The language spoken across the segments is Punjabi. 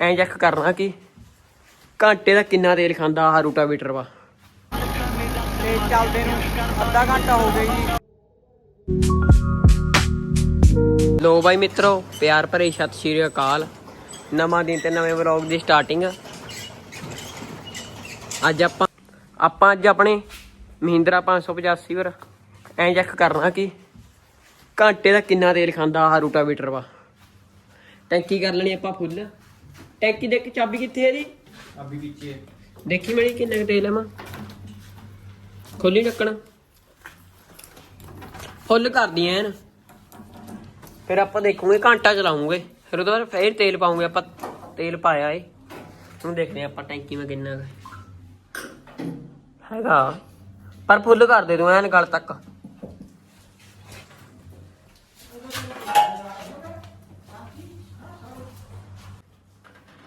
ਐਂ ਚੈੱਕ ਕਰਨਾ ਕਿ ਘੰਟੇ ਦਾ ਕਿੰਨਾ ਤੇਲ ਖਾਂਦਾ ਆਹ ਰੂਟਾਵੀਟਰ ਵਾ। ਤੇ ਚੱਲਦੇ ਨੂੰ ਅੱਧਾ ਘੰਟਾ ਹੋ ਗਿਆ ਜੀ। ਲੋ ਬਾਈ ਮਿੱਤਰੋ ਪਿਆਰ ਭਰੇ ਸਤਿ ਸ਼੍ਰੀ ਅਕਾਲ। ਨਵਾਂ ਦਿਨ ਤੇ ਨਵੇਂ ਵਲੌਗ ਦੀ ਸਟਾਰਟਿੰਗ ਅੱਜ ਆਪਾਂ ਆਪਾਂ ਅੱਜ ਆਪਣੇ ਮਹਿੰਦਰਾ 585 ਪਰ ਐਂ ਚੈੱਕ ਕਰਨਾ ਕਿ ਘੰਟੇ ਦਾ ਕਿੰਨਾ ਤੇਲ ਖਾਂਦਾ ਆਹ ਰੂਟਾਵੀਟਰ ਵਾ। ਟੈਂਕੀ ਕਰ ਲੈਣੀ ਆਪਾਂ ਫੁੱਲ? ਟੈਂਕੀ ਦੇ ਕੇ ਚਾਬੀ ਕਿੱਥੇ ਹੈ ਜੀ ਅਭੀ ਵਿੱਚੇ ਦੇਖੀ ਮੜੀ ਕਿੰਨਾ ਕੁ ਤੇਲ ਹੈ ਮਾਂ। ਖੋਲੀ ਢੱਕਣ ਫੁੱਲ ਕਰਦੀ ਐਨ। ਫਿਰ ਆਪਾਂ ਦੇਖੂਗੇ ਘੰਟਾ ਚਲਾਉਂਗੇ। ਫਿਰ ਉਹਦੇ ਬਾਅਦ ਫੇਰ ਤੇਲ ਪਾਉਂਗੇ ਆਪਾਂ। ਤੇਲ ਪਾਇਆ ਏ। ਹੁਣ ਦੇਖਦੇ ਆਪਾਂ ਟੈਂਕੀ ਵਿੱਚ ਕਿੰਨਾ ਕੁ ਹੈ। ਹੈਗਾ। ਪਰ ਫੁੱਲ ਕਰ ਦੇ ਤੂੰ ਐਨ ਗਲ ਤੱਕ।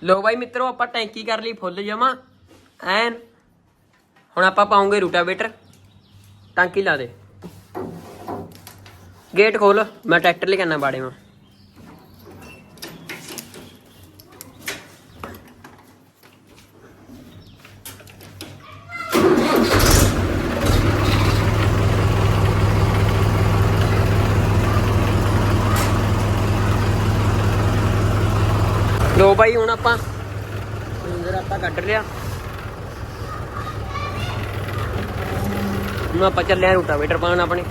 ਲੋ ਬਾਈ ਮਿੱਤਰੋ, ਆਪਾਂ ਟੈਂਕੀ ਕਰ ਲਈ ਫੁੱਲ ਜਮਾ। ਐਨ, ਹੁਣ ਆਪਾਂ ਪਾਉਂਗੇ ਰੂਟਾਵੇਟਰ। ਟਾਂਕੀ ਲਾ ਦੇ। ਗੇਟ ਖੋਲ, ਮੈਂ ਟਰੈਕਟਰ ਲੈ ਕੇ ਆਣਾ ਬਾੜੇ ਮਾ ਬਾਈ, ਹੁਣ ਆਪਾਂ ਅੰਦਰ ਆਪਾਂ ਕੱਢ ਲਿਆ। ਹੁਣ ਆਪਾਂ ਚੱਲਿਆ ਆ ਰੂਟਾਵੇਟਰ ਪਾਉਣ ਆਪਣੇ।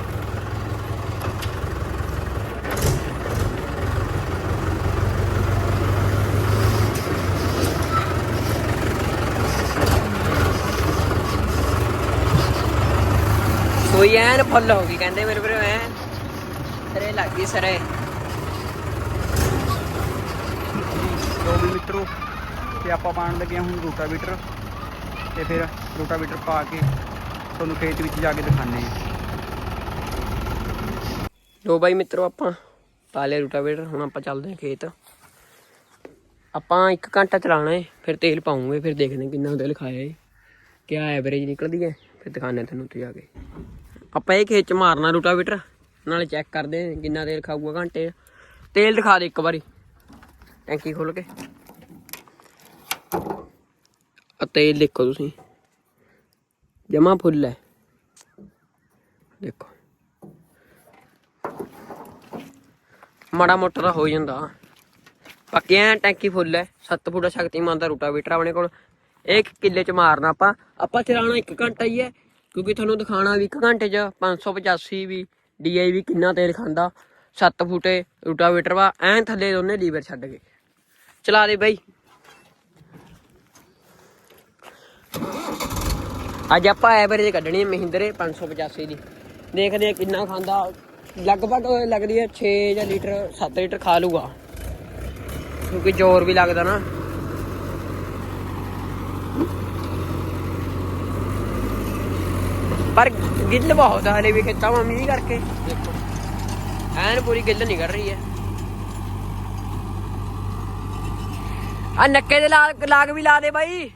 ਕੋਈ ਐਨ ਫੁੱਲ ਹੋ ਗਈ, ਕਹਿੰਦੇ ਮੇਰੇ ਵੀਰੇ, ਐਨ ਸਰੇ ਲੱਗ ਗਈ ਸਰੇ ਲੋ ਵੀ ਮਿੱਤਰੋ ਤੇ ਆਪਾਂ ਪਾਣ ਲੱਗੇ ਹੁਣ ਰੋਟਾਵੀਟਰ ਤੇ ਫਿਰ ਰੋਟਾਵੀਟਰ ਪਾ ਕੇ ਤੁਹਾਨੂੰ ਖੇਤ ਵਿੱਚ ਜਾ ਕੇ ਦਿਖਾਣੇ ਆ ਲੋ ਬਾਈ ਮਿੱਤਰੋ ਆਪਾਂ ਪਾ ਲਿਆ ਰੂਟਾਵੇਟਰ, ਹੁਣ ਆਪਾਂ ਚੱਲਦੇ ਹਾਂ ਖੇਤ। ਆਪਾਂ 1 ਘੰਟਾ ਚਲਾਣਾ ਹੈ ਫਿਰ ਤੇਲ ਪਾਉਂਗੇ, ਫਿਰ ਦੇਖਦੇ ਹਾਂ ਕਿੰਨਾ ਤੇਲ ਖਾਇਆ ਹੈ ਕਿਆ ਐਵਰੇਜ ਨਿਕਲਦੀ ਹੈ ਫਿਰ ਦਿਖਾਣੇ ਤੈਨੂੰ ਉੱਥੇ ਜਾ ਕੇ। ਆਪਾਂ ਇਹ ਖੇਤ ਚ ਮਾਰਨਾ ਰੂਟਾਵੇਟਰ, ਨਾਲੇ ਚੈੱਕ ਕਰਦੇ ਹਾਂ ਕਿੰਨਾ ਤੇਲ ਖਾਊਗਾ ਘੰਟੇ ਤੇਲ ਦਿਖਾ ਦੇ ਇੱਕ ਵਾਰੀ। ਟੈਂਕੀ ਖੋਲ ਕੇ। ਅਤੇ ਤੇਲ ਦੇਖੋ ਤੁਸੀਂ। ਜਮਾ ਫੁੱਲ ਹੈ। ਦੇਖੋ। ਮਾੜਾ ਮੋਟਾ ਤਾਂ ਹੋ ਜਾਂਦਾ। ਬਾਕੀ ਐ ਟੈਂਕੀ ਫੁੱਲ ਹੈ। 7 ਫੁੱਟ ਸ਼ਕਤੀਮਾਨ ਦਾ ਰੂਟਾਵੀਟਰ ਆਪਣੇ ਕੋਲ। ਇਹ ਕਿੱਲੇ ਚ ਮਾਰਨਾ ਆਪਾਂ। ਆਪਾਂ ਚਲਾਉਣਾ 1 ਘੰਟਾ ਹੀ ਹੈ। ਕਿਉਂਕਿ ਤੁਹਾਨੂੰ ਦਿਖਾਣਾ ਵੀ 1 ਘੰਟੇ ਚ 585 ਵੀ ਡੀਆਈ ਵੀ ਕਿੰਨਾ ਤੇਲ ਖਾਂਦਾ। 7 ਫੁੱਟੇ ਰੂਟਾਵੀਟਰ ਵਾ। ਐਂ ਥੱਲੇ ਦੋਨੇ ਲੀਵਰ ਛੱਡ ਕੇ। ਚਲਾ ਦੇ ਬਾਈ। ਅੱਜ ਆਪਾਂ ਐਵਰੇਜ ਕੱਢਣੀ ਹੈ ਮਹਿੰਦਰੇ 585 ਦੀ। ਦੇਖਦੇ ਆ ਕਿੰਨਾ ਖਾਂਦਾ। ਲਗਭਗ ਲੱਗਦੀ ਹੈ 6 ਜਾਂ ਲੀਟਰ 7 ਲੀਟਰ ਖਾ ਲੂਗਾ ਕਿਉਂਕਿ ਜ਼ੋਰ ਵੀ ਲੱਗਦਾ ਨਾ। ਪਰ ਗਿੱਲ ਬਹੁਤ ਹਲੇ ਵੀ ਖੇਤਾਂ ਮੀਂਹ ਕਰਕੇ। ਦੇਖੋ। ਐਨ ਪੂਰੀ ਗਿੱਲ ਨਿਕਲ ਰਹੀ ਹੈ। ਆ ਨੱਕੇ ਦੇ ਲਾਗ ਲਾਗ ਵੀ ਲਾ ਦੇ ਬਾਈ।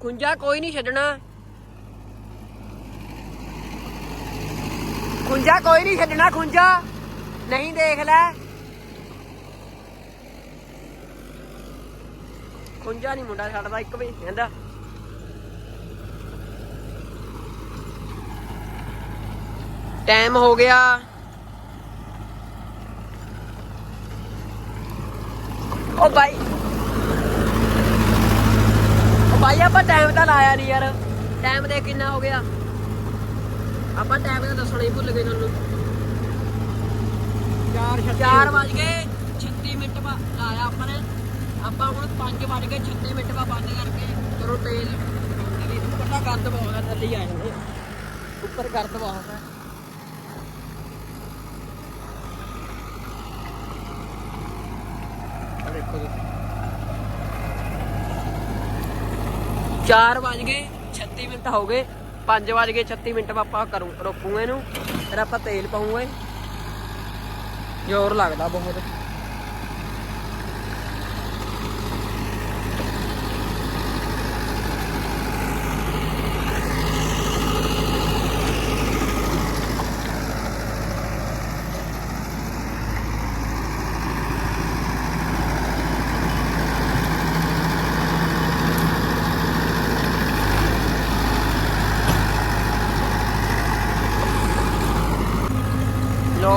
ਖੁੰਝਾ ਕੋਈ ਨਹੀਂ ਛੱਡਣਾ। ਖੁੰਝਾ ਕੋਈ ਨਹੀਂ ਛੱਡਣਾ, ਖੁੰਝਾ। ਨਹੀਂ ਦੇਖ ਲੈ। ਖੁੰਜਾ ਨਹੀਂ ਮੁੰਡਾ ਛੱਡਦਾ, ਇੱਕ ਵੀ ਕਹਿੰਦਾ। ਟਾਈਮ ਹੋ ਗਿਆ। ਓ ਬਾਈ ਓ ਬਾਈ ਆਪਾਂ ਟਾਈਮ ਤਾਂ ਲਾਇਆ ਨਹੀਂ ਯਾਰ ਟਾਈਮ ਦੇ ਕਿੰਨਾ ਹੋ ਗਿਆ ਆਪਾਂ ਟਾਈਮ ਦਾ ਦੱਸਣਾ ਹੀ ਭੁੱਲ ਗਏ ਤੁਹਾਨੂੰ 4 4 ਵਜ ਗਏ 36 ਮਿੰਟ ਬਾ ਲਾਇਆ ਆਪਾਂ ਨੇ ਆਪਾਂ ਹੁਣ 5 ਵਜ ਗਏ 36 ਮਿੰਟ ਬਾ ਬੰਦ ਕਰਕੇ ਕਰੋ ਤੇਲ ਤੇਰੀ ਉੱਪਰ ਤਾਂ ਗੰਦ ਬਹੁਤ ਥੱਲੇ ਹੀ ਆ ਜਾਂਦੇ ਉੱਪਰ ਗੰਦ ਬਹੁਤ ਆ ਦੇਖੋ ਤੁਸੀਂ 4 ਵਜ ਗਏ 36 ਮਿੰਟ ਹੋ ਗਏ। 5 ਵਜ ਗਏ 36 ਮਿੰਟ ਆਪਾਂ ਕਰੂ ਰੋਕੂਗੇ ਇਹਨੂੰ। ਫਿਰ ਆਪਾਂ ਤੇਲ ਪਾਉਂਗੇ। ਜ਼ੋਰ ਲੱਗਦਾ ਬਹੁਤ।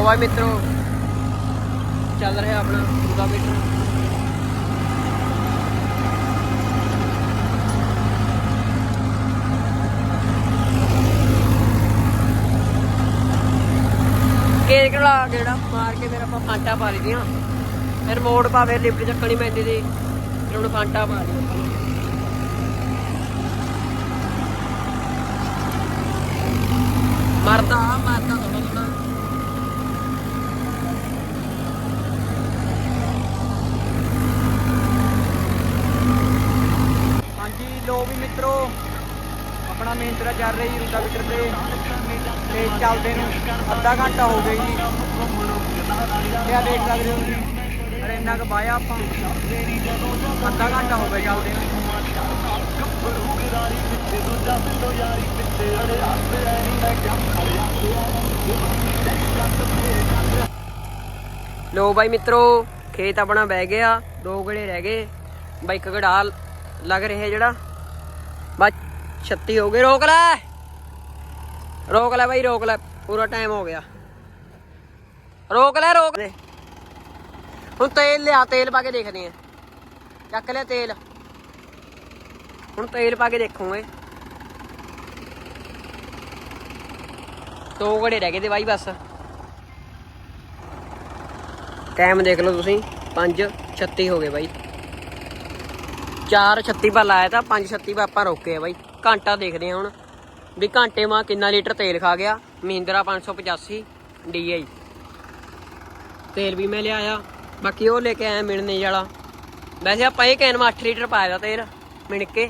ਬਾਈ ਮਿੱਤਰੋ। ਚੱਲ ਰਿਹਾ ਆਪਣਾ ਦੂਜਾ ਮੀਟਰ ਕੇਕ ਲਾ ਕੇ ਜਿਹੜਾ ਮਾਰ ਕੇ ਫਿਰ ਆਪਾਂ ਫਾਂਟਾ ਪਾ ਲਈਆਂ ਫਿਰ ਮੋੜ ਪਾ ਫਿਰ ਲਿਫਟ ਚੱਕਣੀ ਪੈਂਦੀ ਸੀ। ਫਿਰ ਹੁਣ ਫਾਂਟਾ ਪਾ ਲਈ ਮਰਦਾ ਮਰਦਾ ਥੋੜਾ ਥੋੜਾ ਹਾਂਜੀ ਲੋ ਵੀ ਮਿੱਤਰੋ, ਆਪਣਾ ਮਿਹਨਤ ਚੱਲ ਰਹੀ ਰੂਟਾ ਮੀਟਰ ਤੇ ਤੇ ਚੱਲਦੇ ਨੂੰ ਅੱਧਾ ਘੰਟਾ ਹੋ ਗਿਆ ਜੀ। ਤੇ ਦੇਖ ਸਕਦੇ ਹੋ ਜੀ ਅਰੇ ਇੰਨਾ ਕੁ ਬਾਇਆ ਆਪਾਂ। ਅੱਧਾ ਘੰਟਾ ਹੋ ਗਿਆ ਚੱਲਦੇ ਨੂੰ। ਲੋ ਬਾਈ ਮਿੱਤਰੋ, ਖੇਤ ਆਪਣਾ ਬਹਿ ਗਿਆ, ਦੋ ਗੜੇ ਰਹਿ ਗਏ। ਬਾਈ ਇੱਕ ਗੜਾ ਲੱਗ ਰਿਹਾ ਜਿਹੜਾ। ਬਸ 36 ਹੋ ਗਏ, ਰੋਕ ਲੈ। ਰੋਕ ਲੈ ਬਾਈ, ਰੋਕ ਲੈ। ਪੂਰਾ ਟਾਈਮ ਹੋ ਗਿਆ। ਰੋਕ ਲੈ ਰੋਕ ਲੈ। ਹੁਣ ਤੇਲ ਲਿਆ, ਤੇਲ ਪਾ ਕੇ ਦੇਖਦੇ ਆ। ਚੱਕ ਲਿਆ ਤੇਲ। ਹੁਣ ਤੇਲ ਪਾ ਕੇ ਦੇਖੂਗੇ। ਦੋ ਘੜੇ ਰਹਿ ਗਏ ਤੇ ਬਾਈ ਬਸ। ਟਾਈਮ ਦੇਖ ਲਓ ਤੁਸੀਂ। 5:36 ਹੋ ਗਏ ਬਾਈ। 4:36 ਪਰ ਲਾਇਆ ਤਾਂ 5:36 ਪਰ ਆਪਾਂ ਰੋਕੇ ਆ ਬਾਈ। ਘੰਟਾ ਦੇਖਦੇ ਆ ਹੁਣ ਵੀ ਘੰਟੇ ਮਾ ਕਿੰਨਾ ਲੀਟਰ ਤੇਲ ਖਾ ਗਿਆ। ਮਹਿੰਦਰਾ 585 DI ਤੇਲ ਵੀ ਮੈਂ ਲਿਆਇਆ। ਬਾਕੀ ਉਹ ਲੈ ਕੇ ਆਇਆ ਮਿਣਨੇ ਵਾਲਾ। ਵੈਸੇ ਆਪਾਂ ਇਹ ਕੈਨ ਮਾ 8 ਲੀਟਰ ਪਾਇਆ ਦਾ ਤੇਲ ਮਿਣ ਕੇ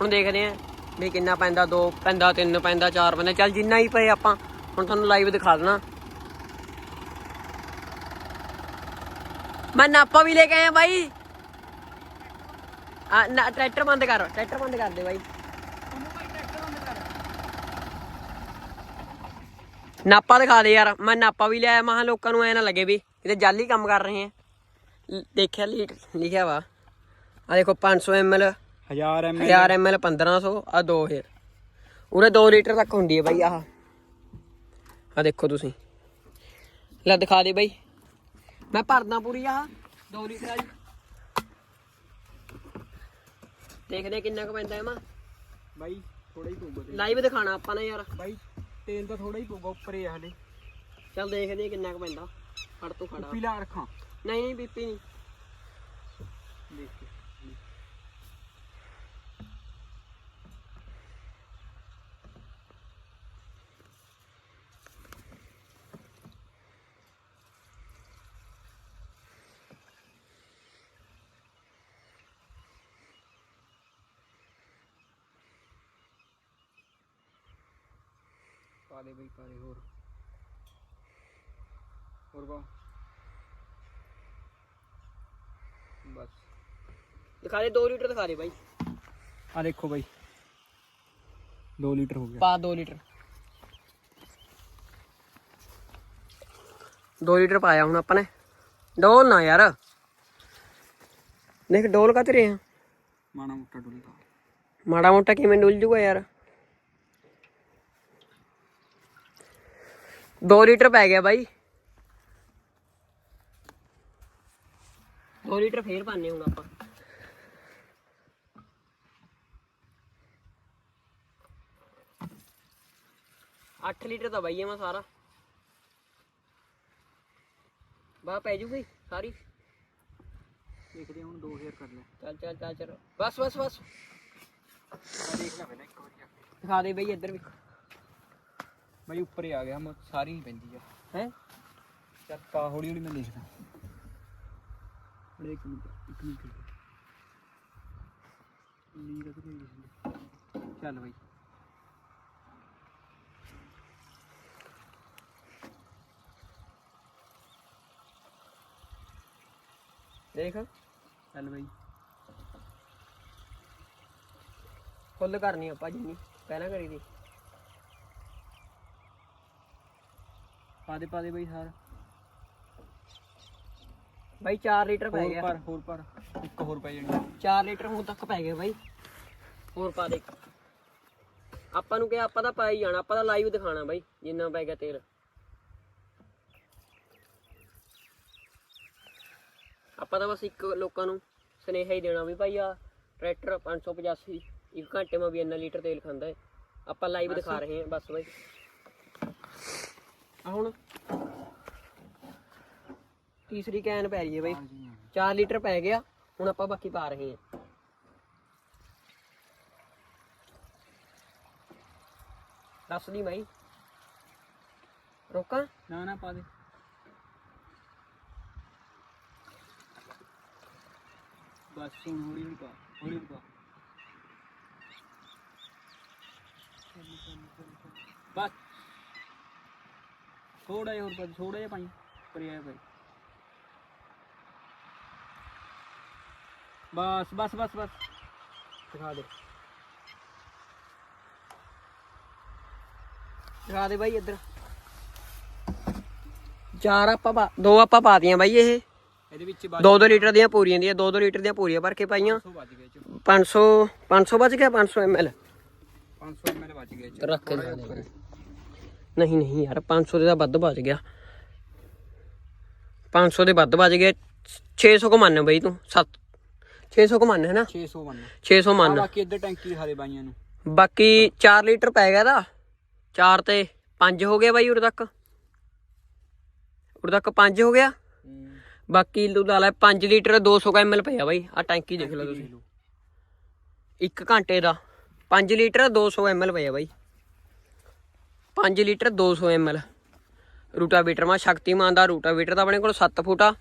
ਹੁਣ ਦੇਖਦੇ ਆ ਵੀ ਕਿੰਨਾ ਪੈਂਦਾ 2 ਪੈਂਦਾ 3 ਪੈਂਦਾ 4 ਪੈਂਦਾ। ਚੱਲ ਜਿੰਨਾ ਹੀ ਪਏ ਆਪਾਂ, ਹੁਣ ਤੁਹਾਨੂੰ ਲਾਈਵ ਦਿਖਾ ਦੇਣਾ। ਮੈਂ ਨਾਪਾ ਵੀ ਲੈ ਕੇ ਆਇਆ ਬਾਈ। ਆ ਨਾ ਟਰੈਕਟਰ ਬੰਦ ਕਰ ਟਰੈਕਟਰ ਬੰਦ ਕਰ ਦੇ ਬਾਈ। ਨਾਪਾ ਦਿਖਾ ਦੇ ਯਾਰ ਮੈਂ ਨਾਪਾ ਵੀ ਲਿਆਇਆ ਮਹਾ ਲੋਕਾਂ ਨੂੰ ਐ ਨਾ ਲੱਗੇ ਵੀ ਕਿਤੇ ਜਾਲੀ ਕੰਮ ਕਰ ਰਹੇ ਆ। ਦੇਖਿਆ ਲਿਖਿਆ ਵਾ। ਆ ਦੇਖੋ 500 ml 1000 ਐਮ 1000 ml 1500 ਆ 2000 ਉਰੇ 2 ਲੀਟਰ ਤੱਕ ਹੁੰਦੀ ਹੈ ਬਾਈ ਆਹ। ਆ ਦੇਖੋ ਤੁਸੀਂ। ਲੈ ਦਿਖਾ ਦੇ ਬਾਈ। ਮੈਂ ਭਰਦਾ ਪੂਰੀ ਆਹ 2 ਲੀਟਰ ਵਾਲੀ ਦੇਖਦੇ ਹਾਂ ਕਿੰਨਾ ਕੁ ਪੈਂਦਾ ਹੈ ਮਾ ਬਾਈ ਥੋੜਾ ਹੀ ਪਊਗਾ ਤੇਲ। ਲਾਈਵ ਦਿਖਾਣਾ ਆਪਾਂ ਨੇ ਯਾਰ। ਬਾਈ ਤੇਲ ਤਾਂ ਥੋੜਾ ਹੀ ਪਊਗਾ ਉੱਪਰ ਹੀ ਆ ਹਲੇ। ਚੱਲ ਦੇਖਦੇ ਹਾਂ ਕਿੰਨਾ ਕੁ ਪੈਂਦਾ। ਫੜ ਤੂੰ ਖੜਾ ਪੀਲਾ ਰੱਖਾਂ। ਨਹੀਂ ਨਹੀਂ ਬੀਪੀ ਨਹੀਂ। ਦੇਖ। ਕੇ ਪਾ ਦੇ ਬਈ ਪਾ ਦੇ ਹੋਰ। ਹੋਰ ਪਾ ਬਸ। ਦਿਖਾ ਦੇ 2 ਲੀਟਰ ਦਿਖਾ ਦੇ ਬਾਈ। ਆ ਦੇਖੋ ਬਾਈ। 2 ਲੀਟਰ ਹੋ ਗਿਆ। ਪਾ 2 ਲੀਟਰ। 2 ਲੀਟਰ ਪਾਇਆ ਹੁਣ ਆਪਾਂ ਨੇ। ਡੋਲ ਨਾ ਯਾਰ। ਦੇਖ ਡੋਲ ਕਾ ਤੇਰੇ ਆ? ਮਾਣਾ ਮੁੱਟਾ ਡੁੱਲਦਾ ਮਾੜਾ ਮੋਟਾ ਕਿਵੇਂ ਡੁੱਲ ਜੂਗਾ ਯਾਰ? 2 ਲੀਟਰ ਪੈ ਗਿਆ ਬਾਈ 2 ਲੀਟਰ ਫੇਰ ਪਾਣੇ ਹੁਣ ਆਪਾਂ ਅੱਠ ਲੀਟਰ ਤਾਂ ਬਾਈ ਮੈਂ ਸਾਰਾ ਬਾ ਪੈ ਜੂਗੀ ਸਾਰੀ ਦੇਖਦੇ ਹਾਂ ਹੁਣ 2000 ਕਰ ਲੈ ਚੱਲ ਚੱਲ ਚੱਲ ਚੱਲ ਬਸ ਬਸ ਬਸ ਆ ਦੇਖ ਲੈ ਪਹਿਲਾਂ ਇੱਕ ਵਾਰੀ ਜਾ ਕੇ ਦਿਖਾ ਦੇ ਬਈ ਇੱਧਰ ਵੀ ਬਾਈ ਉੱਪਰ ਹੀ ਆ ਗਿਆ ਮੈਂ ਸਾਰੀ ਹੀ ਪੈਂਦੀ ਆ। ਹੈ? ਚੱਲ ਪਾ ਹੌਲੀ ਹੌਲੀ ਮੈਂ ਦੇਖਦਾ। ਇੱਕ ਮਿੰਟ ਇੱਕ ਮਿੰਟ ਅਧਰ ਨਹੀਂ ਚੱਲ ਬਾਈ। ਦੇਖ। ਚੱਲ ਬਾਈ। ਫੁੱਲ ਕਰਨੀ ਆਪਾਂ ਜਿੰਨੀ ਪਹਿਲਾਂ ਕਰੀ ਦੀ। ਪਾ ਦੇ ਪਾ ਦੇ ਬਈ ਸਾਰ। ਬਾਈ 4 ਲੀਟਰ ਪੈ ਗਿਆ। ਪਰ ਹੋਰ ਪਰ ਇੱਕ ਹੋਰ ਪੈ ਜਾਣੀ। 4 ਲੀਟਰ ਹੁਣ ਤੱਕ ਪੈ ਗਿਆ ਬਾਈ। ਹੋਰ ਪਾ ਦੇ। ਆਪਾਂ ਨੂੰ ਕਿਹਾ ਆਪਾਂ ਤਾਂ ਪਾਈ ਜਾਣਾ ਆਪਾਂ ਤਾਂ ਲਾਈਵ ਦਿਖਾਣਾ ਬਾਈ ਜਿੰਨਾ ਪੈ ਗਿਆ ਤੇਲ। ਆਪਾਂ ਤਾਂ ਬਸ ਇੱਕ ਲੋਕਾਂ ਨੂੰ ਸਨੇਹਾ ਹੀ ਦੇਣਾ ਵੀ ਭਾਈ ਆ ਟਰੈਕਟਰ 585 ਇੱਕ ਘੰਟੇ ਮੇ ਵੀ ਇੰਨਾ ਲੀਟਰ ਤੇਲ ਖਾਂਦਾ ਹੈ ਆਪਾਂ ਲਾਈਵ ਦਿਖਾ ਰਹੇ ਹਾਂ ਬਸ ਬਾਈ। ਆ ਹੁਣ ਤੀਸਰੀ ਕੈਨ ਪੈ ਰਹੀ ਹੈ ਬਾਈ। 4 ਲੀਟਰ ਪੈ ਗਿਆ ਹੁਣ ਆਪਾਂ ਬਾਕੀ ਪਾ ਰਹੇ ਹਾਂ। ਦੱਸ ਦੀ ਬਾਈ। ਰੋਕਾਂ? ਨਾ ਨਾ ਪਾ ਦੇ। ਬਸ ਹੁਣ ਹੌਲੀ ਪਾ ਹੌਲੀ ਹੌਲੀ ਪਾ। ਬਸ। ਥੋੜਾ ਜਿਹਾ ਹੋਰ ਪਾ ਥੋੜਾ ਜਿਹਾ ਪਾਈ ਪਰ ਆਇਆ ਭਾਈ ਬਸ ਬਸ ਬਸ ਬਸ। ਦਿਖਾ ਦੇ। ਦਿਖਾ ਦੇ ਬਾਈ ਇੱਧਰ। ਚਾਰ ਆਪਾਂ ਪਾ- ਦੋ ਆਪਾਂ ਪਾਤੀਆਂ ਬਾਈ ਇਹ। ਇਹਦੇ ਵਿੱਚ 2-2 ਲੀਟਰ ਦੀਆਂ ਪੂਰੀਆਂ ਦੀਆਂ 2-2 ਲੀਟਰ ਦੀਆਂ ਪੂਰੀਆਂ ਭਰ ਕੇ ਪਾਈਆਂ। 500 ਵੱਜ ਗਏ ਚ 500 500 ਬਚ ਗਿਆ 500 ml 500 ml ਵੱਜ ਗਏ ਚ ਰੱਖ ਕੇ ਨਹੀਂ ਨਹੀਂ ਯਾਰ 500 ਦੇ ਤਾਂ ਵੱਧ ਬਚ ਗਿਆ। 500 ਦੇ ਵੱਧ ਬਚ ਗਏ 600 ਕੋ ਮੰਨ ਬਈ ਤੂੰ 7 600 ਕੋ ਮੰਨ ਹੈ ਨਾ 600 ਮੰਨ। 600 ਆ ਮੰਨ। ਬਾਕੀ ਇੱਧਰ ਟੈਂਕੀ ਹਾਰੇ ਬਾਈਆਂ ਨੂੰ। ਬਾਕੀ 4 ਲੀਟਰ ਪੈ ਗਿਆ ਦਾ 4 ਤੇ 5 ਹੋ ਗਿਆ ਬਾਈ ਉਰੇ ਤੱਕ। ਉਰੇ ਤੱਕ 5 ਹੋ ਗਿਆ। ਬਾਕੀ ਤੂੰ ਲਾ ਲੈ 5 ਲੀਟਰ 200 ml ਪਿਆ ਬਾਈ। ਆ ਟੈਂਕੀ ਦੇਖ ਲਓ ਤੁਸੀਂ। ਇੱਕ ਘੰਟੇ ਦਾ। 5 ਲੀਟਰ 200 ml ਪਿਆ ਬਾਈ। 5 ਲੀਟਰ 200 ml ਰੂਟਾਵੀਟਰ ਮਾ ਸ਼ਕਤੀਮਾਨ ਦਾ ਰੂਟਾਵੀਟਰ ਦਾ ਆਪਣੇ ਕੋਲ 7 ਫੁੱਟ ਆ।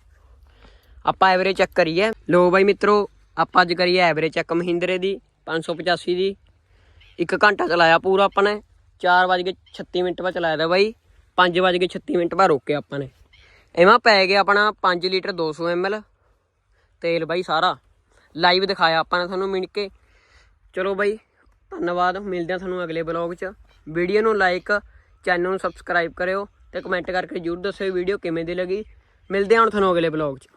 ਆਪਾਂ ਐਵਰੇਜ ਚੈੱਕ ਕਰੀਏ। ਲੋ ਬਾਈ ਮਿੱਤਰੋ, ਆਪਾਂ ਅੱਜ ਕਰੀਏ ਐਵਰੇਜ ਚੈੱਕ ਮਹਿੰਦਰੇ ਦੀ 585 ਦੀ। ਇੱਕ ਘੰਟਾ ਚਲਾਇਆ ਪੂਰਾ ਆਪਾਂ ਨੇ। 4:36 ਮਿੰਟ ਬਾਅਦ ਚਲਾਇਆ ਦਾ ਬਾਈ। 5:36 ਮਿੰਟ ਬਾਅਦ ਰੋਕਿਆ ਆਪਾਂ ਨੇ। ਐਵੇਂ ਪੈ ਗਿਆ ਆਪਣਾ 5 ਲੀਟਰ 200 ml ਤੇਲ ਬਾਈ ਸਾਰਾ। ਲਾਈਵ ਦਿਖਾਇਆ ਆਪਾਂ ਨੇ ਤੁਹਾਨੂੰ ਮਿਣ ਕੇ। ਚਲੋ ਬਾਈ, ਧੰਨਵਾਦ। ਮਿਲਦੇ ਆ ਤੁਹਾਨੂੰ ਅਗਲੇ ਬਲੌਗ 'ਚ। ਵੀਡੀਓ ਨੂੰ ਲਾਈਕ ਚੈਨਲ ਨੂੰ ਸਬਸਕ੍ਰਾਈਬ ਕਰਿਓ ਤੇ ਕਮੈਂਟ ਕਰਕੇ ਜਰੂਰ ਦੱਸਿਓ ਵੀਡੀਓ ਕਿਵੇਂ ਦੀ ਲੱਗੀ। ਮਿਲਦੇ ਹਾਂ ਹੁਣ ਤੁਹਾਨੂੰ ਅਗਲੇ ਬਲੌਗ 'ਚ।